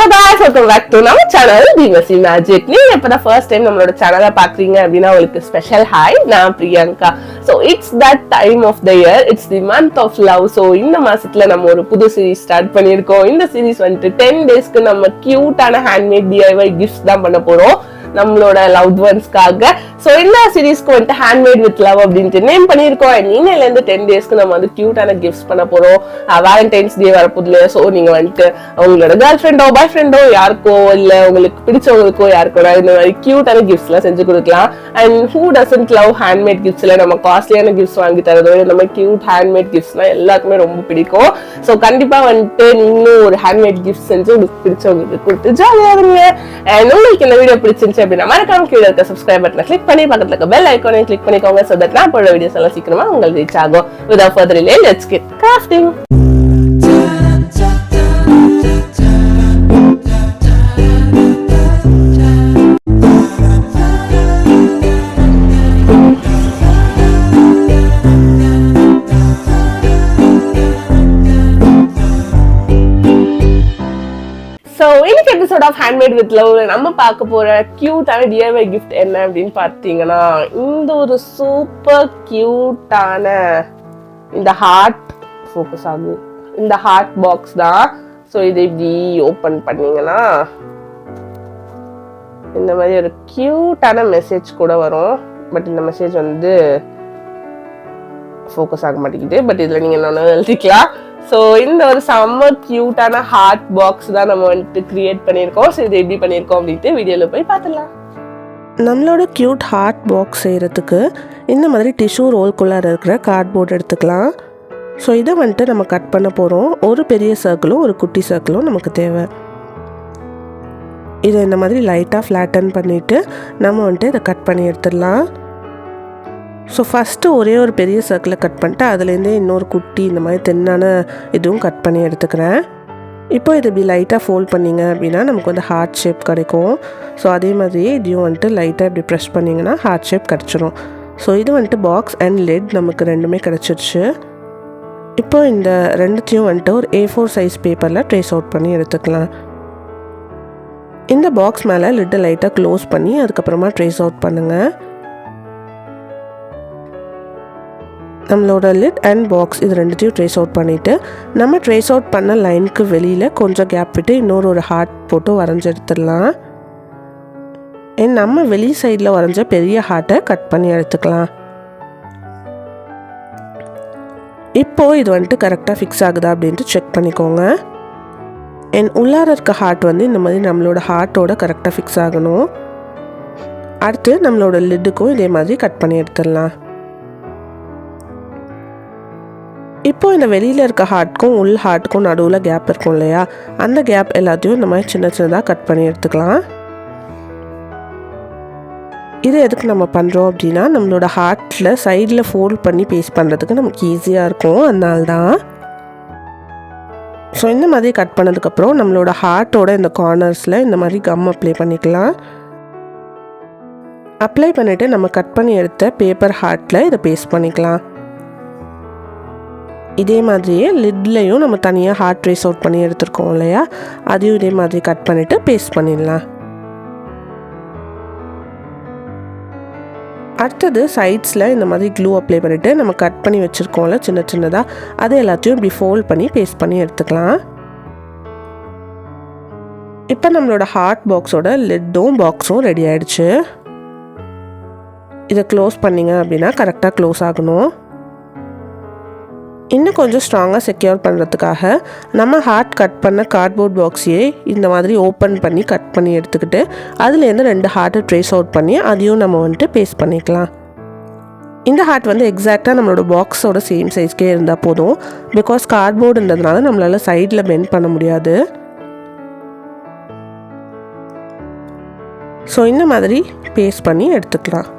Hello guys welcome back to நம்ம channel திவசி magic நீங்க இப்பதான் ஃபர்ஸ்ட் டைம் நம்மளோட சேனலை பாக்குறீங்க அப்படின்னா உங்களுக்கு ஸ்பெஷல் ஹாய் நான் Priyanka. So it's that time of the year it's the month of love so இந்த மாசத்துல நம்ம ஒரு புது சீரிஸ் ஸ்டார்ட் பண்ணியிருக்கோம். இந்த சீரிஸ் வந்துட்டு டென் டேஸ்க்கு நம்ம கியூட்டான ஹேண்ட்மேட் டிஐஒய் கிஃப்ட்ஸ் தான் பண்ண போறோம். நம்மளோட லவ் ஒன்ஸ்க்காக ஸோ இந்த சீரீஸ்க்கு வந்துட்டு ஹேண்ட்மேட் வித் லவ் அப்படின்ட்டு நேம் பண்ணியிருக்கோம். அண்ட் இன்னையில இருந்து டென் டேஸ்க்கு நம்ம வந்து கியூட்டான கிஃப்ட்ஸ் பண்ண போறோம். வேலண்டைன்ஸ் டே வரப்போதுல ஸோ நீங்க வந்துட்டு உங்களோட கேர்ள் ஃப்ரெண்டோ பாய் ஃப்ரெண்டோ யாருக்கோ இல்லை உங்களுக்கு பிடிச்சவங்களுக்கோ யாருக்கோ இந்த மாதிரி கியூட்டான கிஃப்ட்ஸ்லாம் செஞ்சு கொடுக்கலாம். And who doesn't love handmade கிஃப்ட்ஸ்ல நம்ம காஸ்ட்லியான கிஃப்ட்ஸ் வாங்கி தரதோ இல்ல நம்ம கியூட் ஹேண்ட்மேட் கிஃப்ட்ஸ்லாம் எல்லாருக்குமே ரொம்ப பிடிக்கும். ஸோ கண்டிப்பா வந்துட்டு நீங்களும் ஒரு ஹேண்ட்மேட் கிஃப்ட் செஞ்சு உங்களுக்கு பிடிச்சவங்களுக்கு கொடுத்து ஜாலியாக இருங்க. அண்ட் உங்களுக்கு இந்த வீடியோ பிடிச்சிருந்துச்சு அப்படின்னா மறக்காம கீழே இருக்க சப்ஸ்கிரைப் பட்டனை கிளிக் பண்ணி பக்கத்துல இருக்க பெல் ஐக்கானை கிளிக் பண்ணிக்கோங்க ஸோ தட் நான் போடுற வீடியோஸ் எல்லாம் சீக்கிரமா உங்களுக்கு ரீச் ஆகும். Without further delay let's get crafting of handmade with love நம்ம பார்க்க போற கியூட்டான டிஐவை கிஃப்ட் என்ன அப்படின்னு பார்த்தீங்கன்னா இந்த ஒரு சூப்பர் கியூட்டான இந்த ஹார்ட் ஃபோக்கஸ் ஆகுது இந்த ஹார்ட் பாக்ஸ் தான். ஸோ இதை இப்படி ஓப்பன் பண்ணீங்கன்னா இந்த மாதிரி ஒரு கியூட்டான மெசேஜ் கூட வரும். பட் இந்த மெசேஜ் வந்து ஃபோக்கஸ் ஆக மாட்டேங்குது. பட் இதில் நீங்கள் என்ன எழுதிக்கலாம். ஸோ இந்த ஒரு செம்ம க்யூட்டான ஹார்ட் பாக்ஸ் தான் நம்ம வந்துட்டு கிரியேட் பண்ணியிருக்கோம். ஸோ இது எப்படி பண்ணியிருக்கோம் அப்படின்ட்டு வீடியோவில் போய் பார்த்துடலாம். நம்மளோட க்யூட் ஹார்ட் பாக்ஸ் செய்கிறதுக்கு இந்த மாதிரி டிஷ்யூ ரோல்குள்ளார இருக்கிற கார்ட்போர்ட் எடுத்துக்கலாம். ஸோ இதை வந்துட்டு நம்ம கட் பண்ண போகிறோம் ஒரு பெரிய சர்க்கிளும் ஒரு குட்டி சர்க்கிளும் நமக்கு தேவை. இதை இந்த மாதிரி லைட்டாக ஃப்ளாட்டன் பண்ணிவிட்டு நம்ம வந்துட்டு இதை கட் பண்ணி எடுத்துடலாம். ஸோ ஃபஸ்ட்டு ஒரே ஒரு பெரிய சர்க்கிளை கட் பண்ணிட்டு அதுலேருந்தே இன்னொரு குட்டி இந்த மாதிரி தென்னான இதுவும் கட் பண்ணி எடுத்துக்கிறேன். இப்போ இது இப்படி லைட்டாக ஃபோல்ட் பண்ணிங்க அப்படின்னா நமக்கு வந்து ஹார்ட் ஷேப் கிடைக்கும். ஸோ அதே மாதிரியே இதையும் வந்துட்டு லைட்டாக இப்படி ப்ரெஷ் பண்ணிங்கன்னா ஹார்ட் ஷேப் கிடச்சிரும். ஸோ இது வந்துட்டு பாக்ஸ் அண்ட் லெட் நமக்கு ரெண்டுமே கிடச்சிருச்சு. இப்போ இந்த ரெண்டுத்தையும் வந்துட்டு ஒரு ஏ ஃபோர் சைஸ் பேப்பரில் ட்ரேஸ் அவுட் பண்ணி எடுத்துக்கலாம். இந்த பாக்ஸ் மேலே லிட்டை லைட்டாக க்ளோஸ் பண்ணி அதுக்கப்புறமா ட்ரேஸ் அவுட் பண்ணுங்கள் நம்மளோட லிட் அண்ட் பாக்ஸ் இது ரெண்டுத்தையும் ட்ரேஸ் அவுட் பண்ணிவிட்டு நம்ம ட்ரேஸ் அவுட் பண்ண லைனுக்கு வெளியில் கொஞ்சம் கேப் விட்டு இன்னொரு ஒரு ஹார்ட் போட்டு வரைஞ்சி எடுத்துடலாம். நம்ம வெளி சைடில் வரைஞ்ச பெரிய ஹார்ட்டை கட் பண்ணி எடுத்துக்கலாம். இப்போது இது வந்துட்டு கரெக்டாக ஃபிக்ஸ் ஆகுதா அப்படின்ட்டு செக் பண்ணிக்கோங்க. என் உள்ளார இருக்க ஹார்ட் வந்து இந்த மாதிரி நம்மளோட ஹார்ட்டோட கரெக்டாக ஃபிக்ஸ் ஆகணும். அடுத்து நம்மளோட லிட்டுக்கும் இதே மாதிரி கட் பண்ணி எடுத்துடலாம். இந்த வெளியில் இருக்க ஹார்ட்க்கும் உள் ஹார்ட்க்கும் நடுவில் கேப் இருக்கும் இல்லையா? அந்த கேப் எல்லாத்தையும் இந்த மாதிரி சின்ன சின்னதாக கட் பண்ணி எடுத்துக்கலாம். இது எதுக்கு நம்ம பண்ணுறோம் அப்படின்னா நம்மளோட ஹார்ட்டில் சைடில் ஃபோல்ட் பண்ணி பேஸ்ட் பண்ணுறதுக்கு நமக்கு ஈஸியாக இருக்கும். அதனால தான். ஸோ இந்த மாதிரி கட் பண்ணதுக்கப்புறம் நம்மளோட ஹார்ட்டோட இந்த கார்னர்ஸில் இந்த மாதிரி கம் அப்ளை பண்ணிக்கலாம். அப்ளை பண்ணிவிட்டு நம்ம கட் பண்ணி எடுத்த பேப்பர் ஹார்ட்டில் இதை பேஸ்ட் பண்ணிக்கலாம். இதே மாதிரியே லிட்லையும் நம்ம தனியாக ஹார்ட் ட்ரேஸ் அவுட் பண்ணி எடுத்துருக்கோம் இல்லையா? அதையும் இதே மாதிரி கட் பண்ணிவிட்டு பேஸ்ட் பண்ணிடலாம். அடுத்தது சைட்ஸில் இந்த மாதிரி க்ளூ அப்ளை பண்ணிவிட்டு நம்ம கட் பண்ணி வச்சுருக்கோம்ல சின்ன சின்னதாக அது எல்லாத்தையும் இப்படி ஃபோல்ட் பண்ணி பேஸ்ட் பண்ணி எடுத்துக்கலாம். இப்போ நம்மளோட ஹார்ட் பாக்ஸோட லிட்டும் பாக்ஸும் ரெடி ஆகிடுச்சு இதை க்ளோஸ் பண்ணிங்க அப்படின்னா கரெக்டாக க்ளோஸ் ஆகணும். இன்னும் கொஞ்சம் ஸ்ட்ராங்காக செக்யூர் பண்ணுறதுக்காக நம்ம ஹார்ட் கட் பண்ண கார்ட்போர்ட் பாக்ஸையே இந்த மாதிரி ஓப்பன் பண்ணி கட் பண்ணி எடுத்துக்கிட்டு அதுலேருந்து ரெண்டு ஹார்ட்டை ட்ரேஸ் அவுட் பண்ணி அதையும் நம்ம வந்துட்டு பேஸ்ட் பண்ணிக்கலாம். இந்த ஹார்ட் வந்து எக்ஸாக்டாக நம்மளோட பாக்ஸோட சேம் சைஸ்க்கே இருந்தால் போதும். பிகாஸ் கார்ட்போர்டுன்றதுனால நம்மளால் சைடில் பெண்ட் பண்ண முடியாது. ஸோ இந்த மாதிரி பேஸ்ட் பண்ணி எடுத்துக்கலாம்.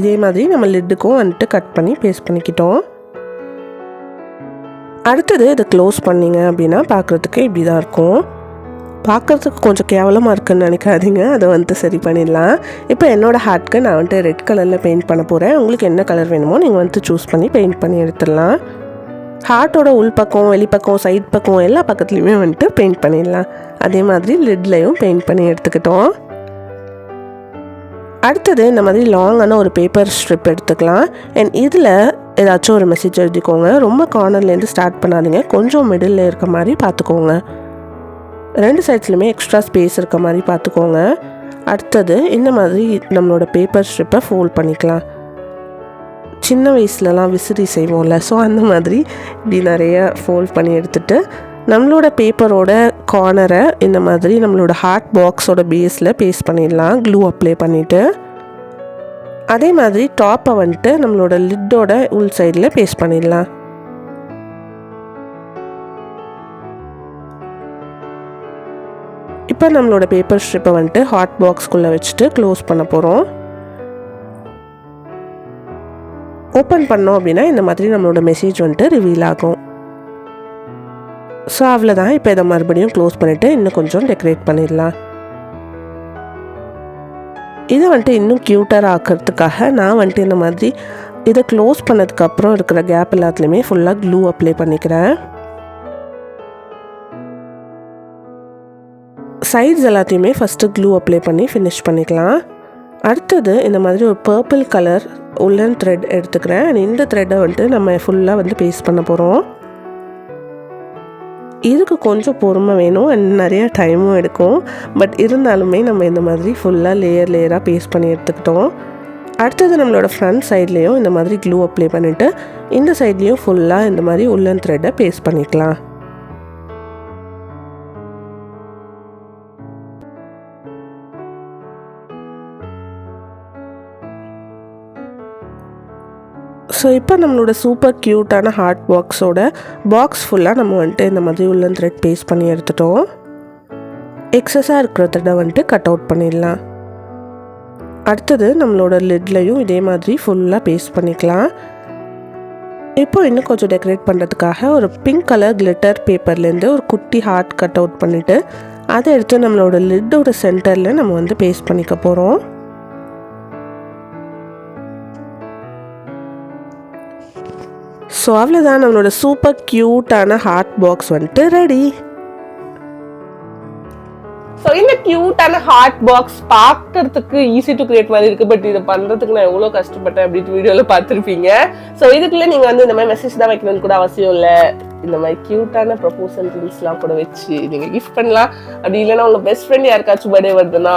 இதே மாதிரி நம்ம லிட்டுக்கும் வந்துட்டு கட் பண்ணி பேஸ்ட் பண்ணிக்கிட்டோம். அடுத்தது இதை க்ளோஸ் பண்ணிங்க அப்படின்னா பார்க்குறதுக்கு இப்படி தான் இருக்கும். பார்க்குறதுக்கு கொஞ்சம் கேவலமாக இருக்குன்னு நினைக்காதீங்க. அதை வந்துட்டு சரி பண்ணிடலாம். இப்போ என்னோடய ஹார்ட்க்கு நான் வந்துட்டு ரெட் கலரில் பெயிண்ட் பண்ண போகிறேன் உங்களுக்கு என்ன கலர் வேணுமோ நீங்கள் வந்துட்டு சூஸ் பண்ணி பெயிண்ட் பண்ணி எடுத்துடலாம். ஹார்ட்டோட உள்பக்கம் வெளிப்பக்கம் சைட் பக்கம் எல்லா பக்கத்துலேயுமே வந்துட்டு பெயிண்ட் பண்ணிடலாம். அதே மாதிரி லிட்லையும் பெயிண்ட் பண்ணி எடுத்துக்கிட்டோம். அடுத்தது இந்த மாதிரி லாங்கான ஒரு பேப்பர் ஸ்ட்ரிப் எடுத்துக்கலாம். அண்ட் இதில் ஏதாச்சும் ஒரு மெசேஜ் எழுதிக்கோங்க. ரொம்ப கார்னர்லேருந்து ஸ்டார்ட் பண்ணாதீங்க. கொஞ்சம் மிடில் இருக்க மாதிரி பார்த்துக்கோங்க. ரெண்டு சைட்ஸ்லையுமே எக்ஸ்ட்ரா ஸ்பேஸ் இருக்க மாதிரி பார்த்துக்கோங்க. அடுத்தது இந்த மாதிரி நம்மளோட பேப்பர் ஸ்ட்ரிப்பை ஃபோல்ட் பண்ணிக்கலாம். சின்ன வயசுலலாம் விசிறி செய்வோம்ல. ஸோ அந்த மாதிரி இப்படி நிறைய ஃபோல்ட் பண்ணி எடுத்துகிட்டு நம்மளோட பேப்பரோட கார்னரை இந்த மாதிரி நம்மளோட ஹார்ட் பாக்ஸோட பேஸில் பேஸ்ட் பண்ணிடலாம் க்ளூ அப்ளை பண்ணிவிட்டு அதே மாதிரி டாப்பை வந்துட்டு நம்மளோட லிட்டோட உள் சைடில் பேஸ்ட் பண்ணிடலாம். இப்போ நம்மளோட பேப்பர் ஸ்ட்ரிப்பை வந்துட்டு ஹாட் பாக்ஸ்குள்ளே வச்சுட்டு க்ளோஸ் பண்ண போகிறோம் ஓப்பன் பண்ணோம் அப்படின்னா இந்த மாதிரி நம்மளோட மெசேஜ் வந்துட்டு ரிவீல் ஆகும். ஸோ அவ்வளோதான் இப்போ இதை மறுபடியும் க்ளோஸ் பண்ணிவிட்டு இன்னும் கொஞ்சம் டெக்கரேட் பண்ணிடலாம். இதை வந்துட்டு இன்னும் க்யூட்டர் ஆக்கிறதுக்காக நான் வந்துட்டு இந்த மாதிரி இதை க்ளோஸ் பண்ணதுக்கப்புறம் இருக்கிற கேப் எல்லாத்துலேயுமே ஃபுல்லாக க்ளூ அப்ளை பண்ணிக்கிறேன். சைட்ஸ் எல்லாத்தையுமே ஃபஸ்ட்டு க்ளூ அப்ளை பண்ணி ஃபினிஷ் பண்ணிக்கலாம். அடுத்தது இந்த மாதிரி ஒரு பர்பிள் கலர் உள்ளன் த்ரெட் எடுத்துக்கிறேன். அண்ட் இந்த த்ரெட்டை வந்துட்டு நம்ம ஃபுல்லாக வந்து பேஸ்ட் பண்ண போகிறோம் இதுக்கு கொஞ்சம் பொறுமை வேணும் அண்ட் நிறையா டைமும் எடுக்கும். பட் இருந்தாலுமே நம்ம இந்த மாதிரி ஃபுல்லாக லேயர் லேயராக பேஸ்ட் பண்ணி எடுத்துக்கிட்டோம். அடுத்தது நம்மளோட ஃப்ரண்ட் சைட்லேயும் இந்த மாதிரி க்ளூ அப்ளை பண்ணிவிட்டு இந்த சைட்லேயும் ஃபுல்லாக இந்த மாதிரி உள்ளன் த்ரெட்டை பேஸ்ட் பண்ணிக்கலாம். ஸோ இப்போ நம்மளோட சூப்பர் க்யூட்டான ஹார்ட் பாக்ஸோட பாக்ஸ் ஃபுல்லாக நம்ம வந்துட்டு இந்த மாதிரி உள்ளன் த்ரெட் பேஸ்ட் பண்ணி எடுத்துட்டோம். எக்ஸஸாக இருக்கிற த்ரெட்டை வந்துட்டு கட் அவுட் பண்ணிடலாம். அடுத்தது நம்மளோட லிட்லையும் இதே மாதிரி ஃபுல்லாக பேஸ்ட் பண்ணிக்கலாம். இப்போ இன்னும் கொஞ்சம் டெக்கரேட் பண்ணுறதுக்காக ஒரு பிங்க் கலர் கிளிட்டர் பேப்பர்லேருந்து ஒரு குட்டி ஹார்ட் கட் அவுட் பண்ணிவிட்டு அதை எடுத்து நம்மளோட லிட்டோட சென்டரில் நம்ம வந்து பேஸ்ட் பண்ணிக்க போகிறோம் ஸோ அவ்வளோதான் நம்மளோட சூப்பர் க்யூட்டான ஹார்ட் பாக்ஸ் வந்துட்டு ரெடி ஸோ இந்த க்யூட்டான ஹார்ட் பாக்ஸ் பார்க்கறதுக்கு ஈஸி டு கிரியேட் மாதிரி இருக்கு. பட் இதை பண்ணுறதுக்கு நான் எவ்வளோ கஷ்டப்பட்டேன் அப்படின்ட்டு வீடியோவில் பார்த்துருப்பீங்க. ஸோ இதுக்குள்ளே நீங்கள் வந்து இந்த மாதிரி மெசேஜ் தான் வைக்கணும்னு கூட அவசியம் இல்லை. இந்த மாதிரி கியூட்டான ப்ரப்போசல் திங்ஸ்லாம் கூட வச்சு நீங்கள் கிஃப்ட் பண்ணலாம். அப்படி இல்லைன்னா உங்கள் பெஸ்ட் ஃப்ரெண்ட் யாருக்காச்சும் பர்த்டே வருதுன்னா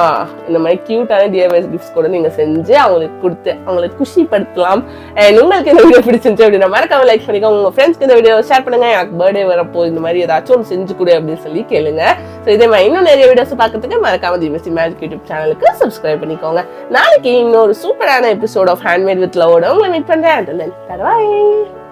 இந்த மாதிரி கியூட்டான டிஎவைஸ் கிஃப்ட்ஸ் கூட நீங்கள் செஞ்சு அவங்களுக்கு கொடுத்து அவங்களை குஷிப்படுத்தலாம். அண்ட் உங்களுக்கு இந்த வீடியோ பிடிச்சிருந்துச்சு அப்படின்னா மறக்காம லைக் பண்ணிக்கோங்க. உங்கள் ஃப்ரெண்ட்ஸ்க்கு இந்த வீடியோ ஷேர் பண்ணுங்கள் எனக்கு பர்த்டே வரப்போ இந்த மாதிரி ஏதாச்சும் ஒன்று செஞ்சு கொடு அப்படின்னு சொல்லி கேளுங்க. ஸோ இதே மாதிரி இன்னும் நிறைய வீடியோஸ் பார்க்கறதுக்கு மறக்காம தீபசி மேஜிக் யூடியூப் சேனலுக்கு சப்ஸ்கிரைப் பண்ணிக்கோங்க. நாளைக்கு இன்னொரு சூப்பரான எபிசோட் ஆஃப் ஹேண்ட்மேட் வித் லவோட உங்களை மீட் பண்றேன். பரவாயில்லை